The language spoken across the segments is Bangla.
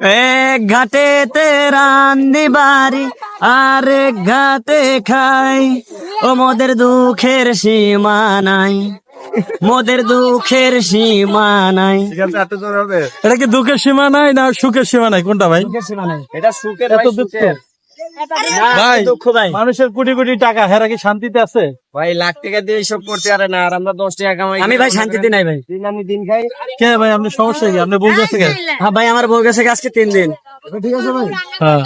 এক ঘাটেতে রান্দি বাড়ি আর এক ঘাটে খাই। ও মোদের দুঃখের সীমা নাই মোদের দুঃখের সীমা নাই। এটা কি দুঃখের সীমা নাই না সুখের সীমা নাই? কোনটা ভাই? এটা সুখের এত দুঃখ। ভাই মানুষের কোটি কোটি টাকা হেরা কি শান্তিতে আছে? ভাই লাখ টাকা দিয়ে এইসব করতে পারে না আর আমরা দশ টাকা কামাই আমি ভাই শান্তিতে নাই ভাই। দিন আমি দিন খাই। কে ভাই আপনার সমস্যা কি? আপনি বলতে আছে কে? হ্যাঁ ভাই আমার বউ গেছে আজকে তিন দিন। হ্যাঁ।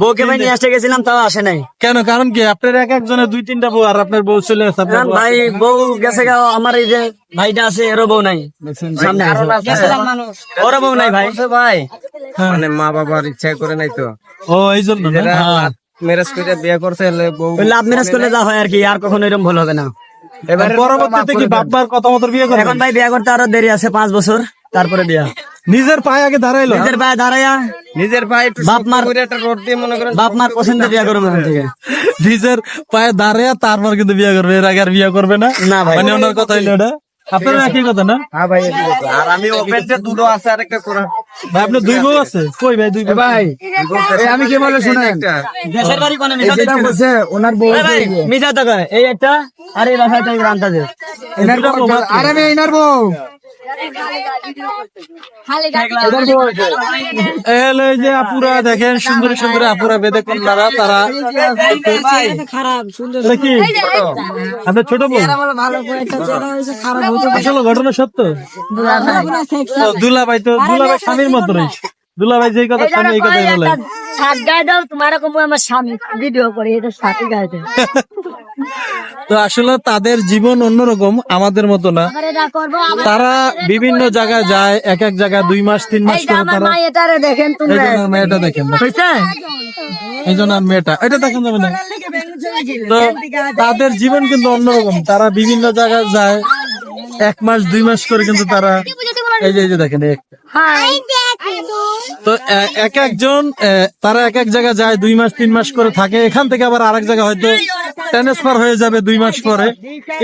বউকে ভাই নিয়ে আসতে গেছিলাম তাও আসে নাই। কেন কারণ কি? আপনার এক একজনের দুই তিনটা বউ আর আপনার বউ চলে আসে আপনার ভাই বউ গেছে গা, আমার এই যে ভাইটা আছে এরও বউ নাই। সামনে আছে। ওরও বউ নাই ভাই। ভাই। মানে মা বাবার ইচ্ছা করে নাই তো। ও এই জন্য না? হ্যাঁ। করে বিয়ে করছে বউ লাভ ম্যারেজ করলে যা হয় আর কি আর কখনো এরকম ভুল হবে না। এবার পরবর্তীতে কি বাপমার কথা মতো বিয়ে করবেন এখন ভাই বিয়া করতে আরও দেরি আছে পাঁচ বছর তারপরে বিয়া। নিজের পায়ে আগে দাঁড়াইলো? নিজের পায়ে দাঁড়াইয়া নিজের একটু বাপ মার- করে একটা রোড দিয়ে মনে করেন বাপ মার পছন্দে বিয়া করব থেকে। নিজের পায়ে দাঁড়িয়ে তারপর কিন্তু বিয়ে করবে এর আগে আর বিয়ে করবে না? না ভাই। মানে ওনার কথা হইল এটা? আপনার একই কথা না? হ্যাঁ ভাই। আর আমি ওপেন যে দুটো আছে আর একটা করা। ভাই আপনার দুই বউ আছে? কই ভাই দুই বউ ভাই এই আমি কি বলে শুনেন? একটা। দেশের বাড়ি কোনে মিশা যেটা বলছে ওনার বউ ভাই মিশা তো করে এই একটা আর এই বাসাটা রান্তা দে এনার বউ আর আমি এনার বউ। যে আপুরা দেখেন সুন্দর সুন্দর আপুরা তারা ছোট ঘটনা সত্য দুলাভাই তো দুলাভাই স্বামীর মতো দুলাভাই যেই কথা স্বামী এই কথাই বলে। সাত গায়ে দাও তোমার এরকম আমার স্বামী। ভিডিও করে এটা সাথে গায়ে দাও। তো আসলে তাদের জীবন অন্যরকম আমাদের মতো না। তারা বিভিন্ন জায়গায় যায় এক এক জায়গায় দুই মাস তিন মাস করে তারা মেয়েটা দেখেন। এই জন্য মেয়েটা। এটা দেখেন যাবে না তো তাদের জীবন কিন্তু অন্যরকম। তারা বিভিন্ন জায়গায় যায় এক মাস দুই মাস করে কিন্তু তারা এই যে এই যে দেখেন তো এক একজন তারা এক এক জায়গায় যায় দুই মাস তিন মাস করে থাকে। এখান থেকে আবার আরেক জায়গায় হয়তো ট্রান্সফার হয়ে যাবে দুই মাস পরে।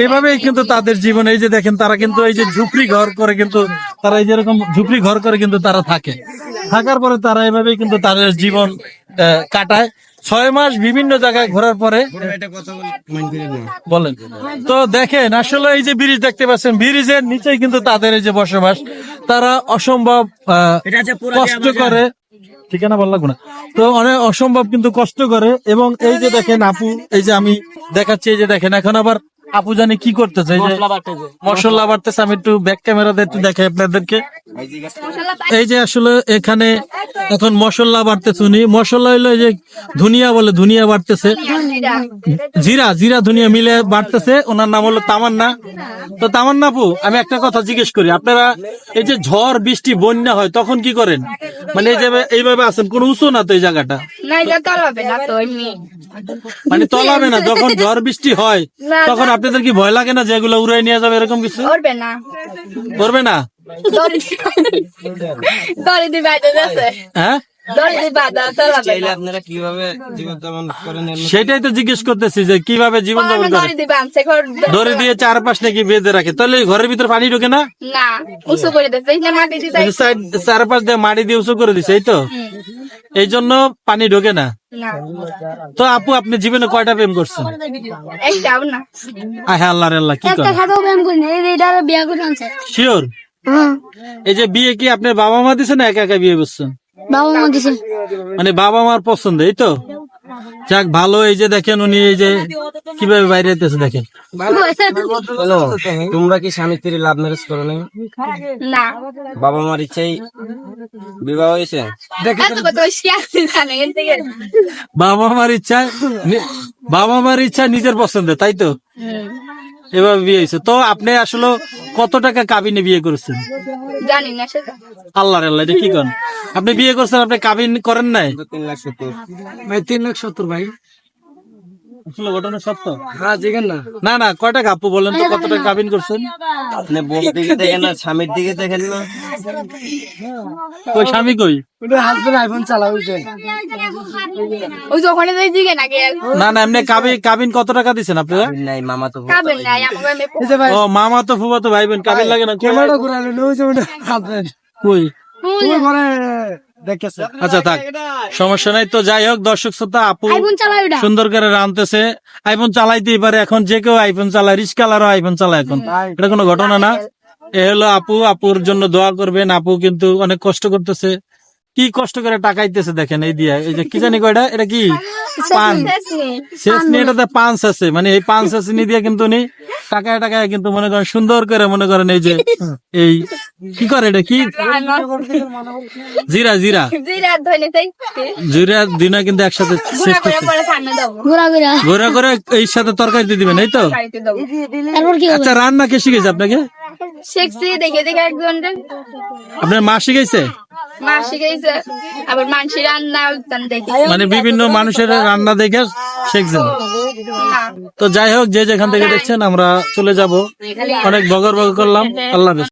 এভাবেই কিন্তু তাদের জীবন। এই যে দেখেন তারা কিন্তু এই যে ঝুপড়ি ঘর করে কিন্তু তারা এই যেরকম ঝুপড়ি ঘর করে কিন্তু তারা থাকে। থাকার পরে তারা এভাবেই কিন্তু তাদের জীবন কাটায়। ছয় মাস বিভিন্ন জায়গায় ঘোরার পরে বলেন। তো দেখেন আসলে এই যে ব্রিজ দেখতে পাচ্ছেন ব্রিজের নিচেই কিন্তু তাদের এই যে বসবাস তারা অসম্ভব কষ্ট করে। ঠিকানা বল লাগবে না। তো অনেক অসম্ভব কিন্তু কষ্ট করে। এবং এই যে দেখেন আপু এই যে আমি দেখাচ্ছি এই যে দেখেন এখন আবার আপু জানি কি করতেছে এই যে মশলা বাড়তেছে। আমি একটু ব্যাক ক্যামেরাতে একটু দেখাই আপনাদেরকে। এই যে আসলে এখানে এখন মশলা বাড়তেছে উনি। মশলা হইল যে ধুনিয়া বলে ধুনিয়া বাড়তেছে। জিরা জিরা ধুনিয়া মিলে বাড়তেছে। ওনার নাম হলো তামান্না। তো তামান্না আপু আমি একটা কথা জিজ্ঞেস করি। আপনারা এই যে ঝড় বৃষ্টি বন্যা হয় তখন কি করেন? মানে এই যে এইভাবে আছেন কোন উঁচু না তো এই জায়গাটা? না মানে তলাবে না যখন ঝড় বৃষ্টি হয় তখন আপনাদের কি ভয় লাগে না যে এগুলো উড়াই নিয়ে যাবে এরকম কিছু? করবে না। করবে না? হ্যাঁ? সেটাই তো জিজ্ঞেস করতেছি যে কীভাবে জীবন যাপন করে? দড়ি দিয়ে দড়ি চারপাশ নাকি বেঁধে রাখে? তাহলে ঘরের ভিতরে পানি ঢোকে না? উঁচু করে দিচ্ছে side- চারপাশ দিয়ে মাটি দিয়ে উঁচু করে দিছে এই তো? এই জন্য পানি ঢোকে না। তো আপু আপনি জীবনে কয়টা প্রেম করছেন? আল্লাহ কি শিওর এই যে বিয়ে কি আপনার বাবা মা দিছে না একা একা বিয়ে করছেন? বাবা মা দিছে। মানে বাবা মার পছন্দ এই তো? যাক ভালো এই যে দেখেন উনি এই যে কীভাবে বাইরে যেতেছে দেখেন। তোমরা কি স্বামী স্ত্রী লাভ ম্যারেজ করো নাই? না। বাবা মার ইচ্ছাই বিবাহ হয়েছে? বাবা মার ইচ্ছা বাবা মার ইচ্ছা নিজের পছন্দের তাই তো? এভাবে বিয়ে হয়েছে। তো আপনি আসলে কত টাকা কাবিনে বিয়ে করেছেন? জানি না সেটা আল্লাহ আল্লাহ এটা কি করেন আপনি বিয়ে করছেন আপনি কাবিন করেন নাই? তিন লাখ সত্তর। ভাই তিন লাখ সত্তর ভাই। আসলে ঘটনা সত্য? হ্যাঁ জিগেন না। না না কয় টাকা আপু বলেন তো কত টাকা কাবিন করছেন? আপনি বউর দিকে দেখেন না স্বামীর দিকে দেখেন না। কই স্বামী কই? ওটা হাজবেন্ড আইফোন চালা ওই ওখানে যাই দিকে না না না এমনি কাবিন কাবিন কত টাকা দিচ্ছেন আপনারা নাই মামা তো ও মামা ফুবা তো ভাই বোন কাবিন লাগে না কই? ক্যামেরা ঘুরালে ওই যে হাজবেন্ড কই? ওই ঘরে দেখেছে আচ্ছা থাক। সমস্যা নাই তো যাই হোক দর্শক শ্রোতা আপু সুন্দর করে রানতেছে। আইফোন চালাইতেই পারে এখন যে কেউ আইফোন চালায় রিস্কালারও আইফোন চালায় এখন। এটা কোনো ঘটনা না। এ হলো আপু আপুর জন্য দোয়া করবেন। আপু কিন্তু অনেক কষ্ট করতেছে। কি কষ্ট করে টাকাইতেছে দেখেন এই দিয়ে। এই যে কি জানি কয়টা এটা? কি? পান। শেষ নিয়ে এটাতে পাঁচ আছে। মানে এই পাঁচ আছে নিয়ে দিয়ে কিন্তু উনি টাকায় টাকায় কিন্তু মনে করেন সুন্দর করে মনে করেন এই যে এই কি করে এটা কি? জিরা জিরা। জিরা দিনা কিন্তু একসাথে ঘোরা ঘোরা ঘোরা করে এই সাথে তরকারি দিয়ে দিবেন এই তো? আচ্ছা রান্না কে শিখেছে আপনাকে? শিখছি দেখে দেখে একজন আপনার মা শিখেছে? আবার মানুষের রান্না মানে বিভিন্ন মানুষের রান্না দেখে শিখছেন। তো যাই হোক যে যেখান থেকে দেখছেন আমরা চলে যাব। অনেক বগর বগর করলাম। আল্লাহ